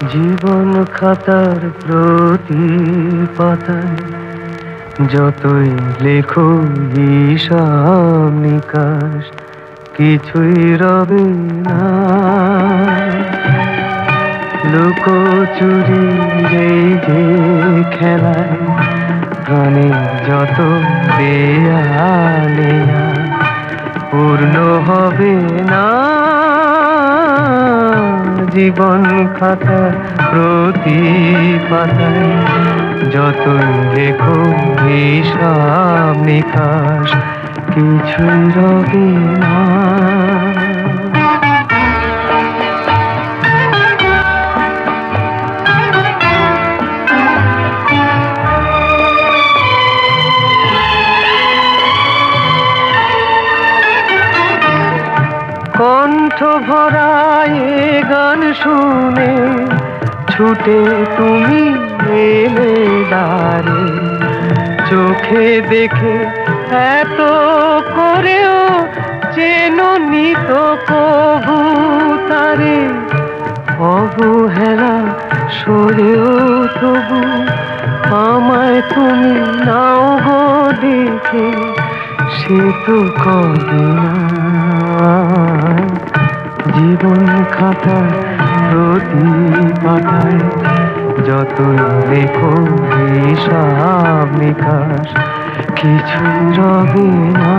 জীবন খাতার প্রতি পাতায় যতই লেখো হিসাব নিকাশ, কিছুই রবে না। লুকোচুরি এই যে খেলায়, প্রাণে যত দেয়া পূর্ণ হবে না। জীবন খাতা প্রতি পাতায় যতই লেখো হিসাব নিকাশ কিছুই রবে না। কণ্ঠ ভরায় গান শুনে, ছুটে তুমি এলে দাঁড়ে চোখে দেখে এত করেও চেন নিত কবু তারে। অবহেলা সরেও তবু আমায় তুমি নাও গো দেখে, সে তো কবে না। জীবন খাতা প্রতি পাতায় যতই লেখো হিসাব নিকাশ কিছুই রবে না।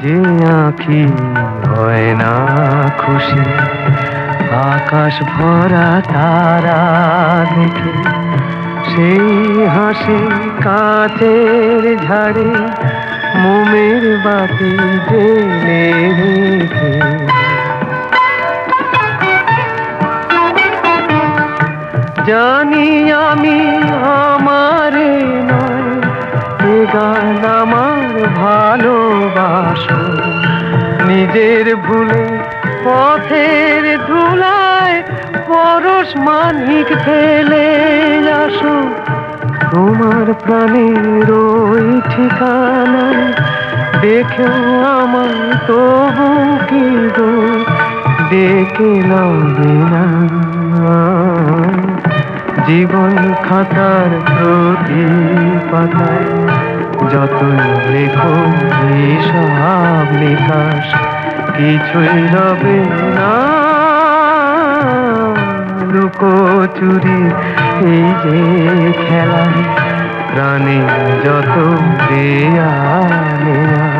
যে আঁখি হয় না খুশি, আকাশ ভরা তারা দেখে সেই হাসি কাঁচের ঝাড়ে মোমের বাতি জেলে রেখে। জানি আমি আমারে নয়, এ গান আমার ভালোবাসো। নিজের ভুলে পথের ধুলায় পরশ মানিক ফেলে তোমার প্রাণের ওই ঠিকানায় দেখেও আমার তবু কি গো ডেকে লবে না। জীবন খাতার প্রতি পাতায় যত লেখো হিসাব নিকাশ কিছুই রবে না। লুকোচুরি এই যে খেলা প্রাণে যত দেয়া নেয়া